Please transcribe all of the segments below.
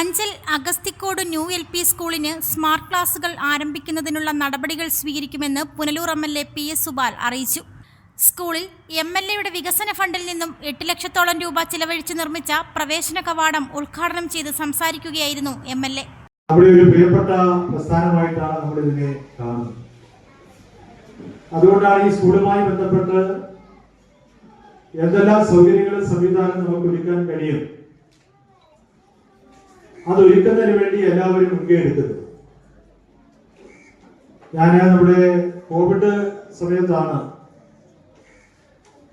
Anchal Agasthikode new L P സ്കൂളിന് smart ക്ലാസുകൾ ആരംഭിക്കുന്നതിനുള്ള നടപടികൾ സ്വീകരിക്കുമെന്ന് Punalur M L A P S Subal അറിയിച്ചു. സ്കൂളിൽ എം എൽ എയുടെ വികസന ഫണ്ടിൽ നിന്നും എട്ട് ലക്ഷത്തോളം രൂപ ചിലവഴിച്ച് നിർമ്മിച്ച പ്രവേശന കവാടം ഉദ്ഘാടനം ചെയ്ത് സംസാരിക്കുകയായിരുന്നു എം എൽ എ. പ്രസ്ഥാനമായിട്ടാണ് നമ്മൾ കാണുന്നത്. അതുകൊണ്ടാണ് ഈ സ്കൂളുമായി ബന്ധപ്പെട്ട് എന്തെല്ലാം സൗകര്യങ്ങളും സംവിധാനം നമുക്ക് ഒരുക്കാൻ കഴിയും അത് ഒരുക്കുന്നതിന് വേണ്ടി എല്ലാവരും മുൻകൈ എടുക്കുന്നത് ഞാൻ നമ്മുടെ കോവിഡ് സമയത്താണ്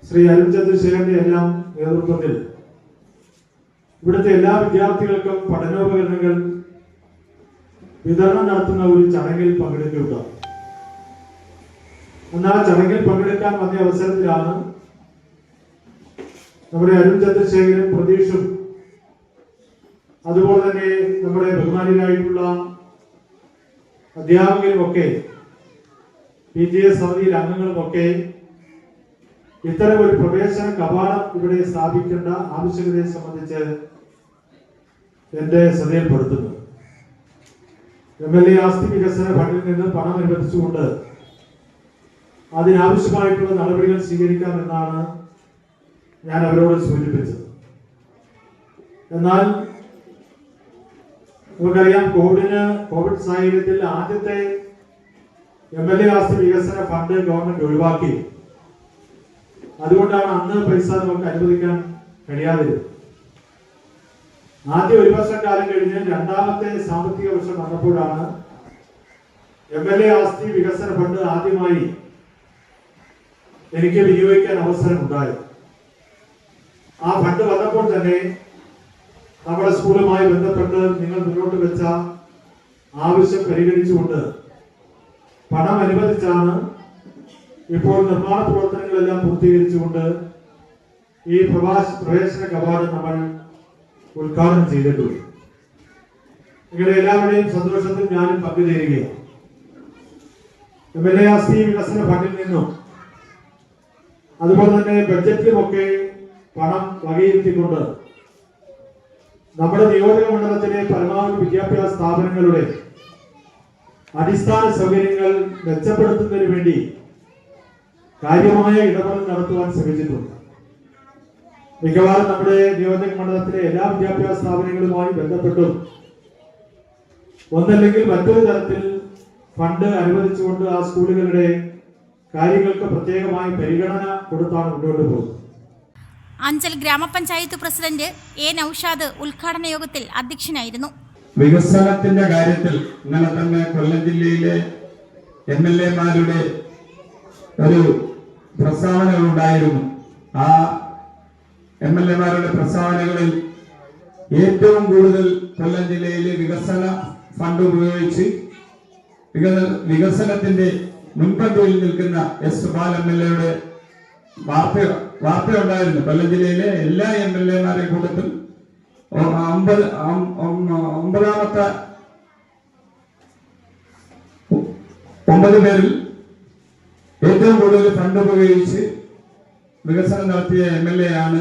ശ്രീ അരുൺ ചന്ദ്രശേഖരന്റെ എല്ലാം നേതൃത്വത്തിൽ ഇവിടുത്തെ എല്ലാ വിദ്യാർത്ഥികൾക്കും പഠനോപകരണങ്ങൾ വിതരണം നടത്തുന്ന ഒരു ചടങ്ങിൽ പങ്കെടുക്കുക അന്ന് ആ ചടങ്ങിൽ പങ്കെടുക്കാൻ വന്ന അവസരത്തിലാണ് നമ്മുടെ അരുൺ ചന്ദ്രശേഖരൻ പ്രതീഷും അതുപോലെ തന്നെ നമ്മുടെ ബഹുമാനിയായിട്ടുള്ള അധ്യാപകരുമൊക്കെ പി ടി എ സമിതിയിലെ അംഗങ്ങളുമൊക്കെ ഇത്തരം ഒരു പ്രവേശന കവാടം ഇവിടെ സ്ഥാപിക്കേണ്ട ആവശ്യകതയെ സംബന്ധിച്ച് എന്റെ ശ്രദ്ധയിൽപ്പെടുത്തുന്നു. എം എൽ എ ആസ്തി വികസന ഫണ്ടിൽ നിന്ന് പണം അനുവദിച്ചുകൊണ്ട് അതിനാവശ്യമായിട്ടുള്ള നടപടികൾ സ്വീകരിക്കാമെന്നാണ് ഞാൻ അവരോട് സൂചിപ്പിച്ചത്. എന്നാൽ നമുക്കറിയാം കോവിഡിന് കോവിഡ് സാഹചര്യത്തിൽ ആദ്യത്തെ എം എൽ എ ആസ്തി വികസന ഫണ്ട് ഗവൺമെന്റ് ഒഴിവാക്കി. അതുകൊണ്ടാണ് അന്ന് പൈസ നമുക്ക് അനുവദിക്കാൻ കഴിയാതിരുന്നത്. ആദ്യ ഒരു വർഷം കാലം കഴിഞ്ഞ് രണ്ടാമത്തെ സാമ്പത്തിക വർഷം വന്നപ്പോഴാണ് എം എൽ എ ആസ്തി വികസന ഫണ്ട് ആദ്യമായി എനിക്ക് വിനിയോഗിക്കാൻ അവസരം ഉണ്ടായത് ആ ഫണ്ട് വന്നപ്പോൾ തന്നെ നമ്മുടെ സ്കൂളുമായി ബന്ധപ്പെട്ട് നിങ്ങൾ മുന്നോട്ട് വെച്ച ആവശ്യം പരിഗണിച്ചുകൊണ്ട് പണം അനുവദിച്ചാണ് ഇപ്പോൾ നിർമ്മാണ പ്രവർത്തനങ്ങളെല്ലാം പൂർത്തീകരിച്ചുകൊണ്ട് ഈ പ്രവാസ പ്രവേശന കവാടം നമ്മൾ ഉദ്ഘാടനം ചെയ്തിട്ടുണ്ട് നിങ്ങളുടെ എല്ലാവരുടെയും സന്തോഷത്തിൽ ഞാനും പങ്കുചേരുകയാണ്. എം എൽ എ വികസന ഫണ്ടിൽ നിന്നും അതുപോലെ തന്നെ ബഡ്ജറ്റിലുമൊക്കെ പണം വകയിരുത്തിക്കൊണ്ട് നമ്മുടെ നിയോജക മണ്ഡലത്തിലെ പരമാവധി വിദ്യാഭ്യാസ സ്ഥാപനങ്ങളുടെ അടിസ്ഥാന സൗകര്യങ്ങൾ മെച്ചപ്പെടുത്തുന്നതിന് വേണ്ടി കാര്യമായ ഇടപെടൽ നടത്തുവാൻ ശ്രമിച്ചിട്ടുണ്ട്. മിക്കവാറും നമ്മുടെ നിയോജക മണ്ഡലത്തിലെ എല്ലാ വിദ്യാഭ്യാസ സ്ഥാപനങ്ങളുമായി ബന്ധപ്പെട്ടും ഒന്നല്ലെങ്കിൽ മറ്റൊരു തരത്തിൽ ഫണ്ട് അനുവദിച്ചുകൊണ്ട് ആ സ്കൂളുകളുടെ കാര്യങ്ങൾക്ക് പ്രത്യേകമായി പരിഗണന കൊടുത്താണ് മുന്നോട്ട് പോകുന്നത്. അഞ്ചൽ ഗ്രാമപഞ്ചായത്ത് പ്രസിഡന്റ് എ നൌഷാദ് ഉദ്ഘാടന യോഗത്തിൽ അധ്യക്ഷനായിരുന്നു. വികസനത്തിന്റെ കാര്യത്തിൽ ഇന്നലെ തന്നെ കൊല്ലം ജില്ലയിലെ എം എൽ എമാരുടെ ഒരു പ്രസ്താവനകൾ ഉണ്ടായിരുന്നു. ആ എം എൽ എമാരുടെ പ്രസ്താവനകളിൽ ഏറ്റവും കൂടുതൽ കൊല്ലം ജില്ലയിലെ വികസന ഫണ്ട് ഉപയോഗിച്ച് വികസനത്തിന്റെ മുൻപന്തിയിൽ നിൽക്കുന്ന എസ് സുബാൽ എം എൽ എയുടെ വാർത്ത ഉണ്ടായിരുന്നു. കൊല്ലം ജില്ലയിലെ എല്ലാ എം എൽ എമാരുടെ കൂട്ടത്തിൽ അമ്പത് ഒമ്പതാമത്തെ ഒമ്പത് പേരിൽ ഏറ്റവും കൂടുതൽ ഫണ്ട് ഉപയോഗിച്ച് വികസനം നടത്തിയ എം എൽ എ ആണ്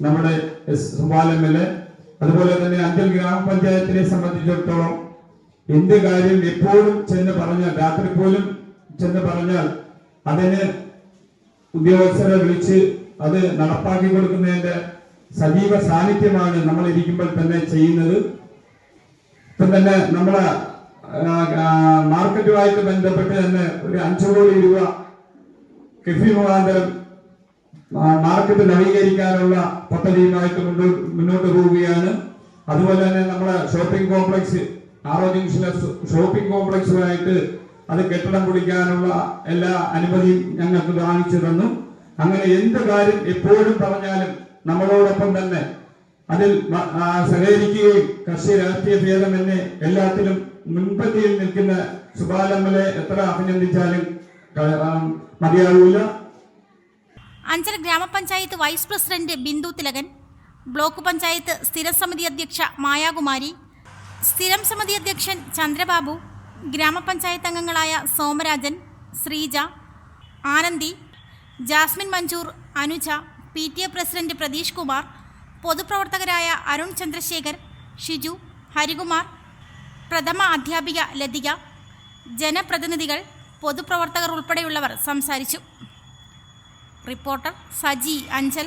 നമ്മുടെ S Subal M L A. അതുപോലെ തന്നെ അഞ്ചൽ ഗ്രാമപഞ്ചായത്തിനെ സംബന്ധിച്ചിടത്തോളം എന്ത് കാര്യം എപ്പോഴും ചെന്ന് പറഞ്ഞാൽ രാത്രി പോലും ചെന്ന് പറഞ്ഞാൽ അതിന് ഉദ്യോഗസ്ഥരെ വിളിച്ച് അത് നടപ്പാക്കി കൊടുക്കുന്നതിന്റെ സജീവ സാന്നിധ്യമാണ് നമ്മൾ ഇരിക്കുമ്പോൾ തന്നെ ചെയ്യുന്നത്. ഇപ്പം തന്നെ നമ്മളെ മാർക്കറ്റുമായിട്ട് ബന്ധപ്പെട്ട് തന്നെ ഒരു അഞ്ചു കോടി രൂപ കിഫി മുഖാന്തരം മാർക്കറ്റ് നവീകരിക്കാനുള്ള പദ്ധതിയുമായിട്ട് മുന്നോട്ട് പോവുകയാണ്. അതുപോലെ തന്നെ നമ്മളെ ഷോപ്പിംഗ് കോംപ്ലക്സ് ആറോ ജംഗ്ഷനിലെ ഷോപ്പിംഗ് കോംപ്ലക്സുമായിട്ട് അത് കെട്ടിടം പൊളിക്കാനുള്ള എല്ലാ അനുമതിയും ഞങ്ങൾക്ക് കാണിച്ചു തന്നു. അങ്ങനെ എന്ത് കാര്യം എപ്പോഴും പറഞ്ഞാലും നമ്മളോടൊപ്പം തന്നെ അതിൽ സഹകരിക്കുകയും കർഷക രാഷ്ട്രീയ ഭേദമെന്നെ എല്ലാത്തിലും മുൻപന്തിയിൽ നിൽക്കുന്ന സുബാലമ്മലെ എത്ര അഭിനന്ദിച്ചാലും മതിയാവൂല. അഞ്ചൽ ഗ്രാമപഞ്ചായത്ത് vice president Bindu Thilakan block panchayat സ്ഥിരം സമിതി അധ്യക്ഷ മായാകുമാരി സ്ഥിരം സമിതി അധ്യക്ഷൻ ചന്ദ്രബാബു ഗ്രാമപഞ്ചായത്ത് അംഗങ്ങളായ Somarajan Sreeja Anandi Jasmine Manjoor Anuja P T A president Pratheesh Kumar പൊതുപ്രവർത്തകരായ Arun Chandrasekhar Shiju Harikumar പ്രഥമ അധ്യാപിക ലതിക ജനപ്രതിനിധികൾ പൊതുപ്രവർത്തകർ ഉൾപ്പെടെയുള്ളവർ സംസാരിച്ചു. റിപ്പോർട്ടർ സജി അഞ്ചൽ.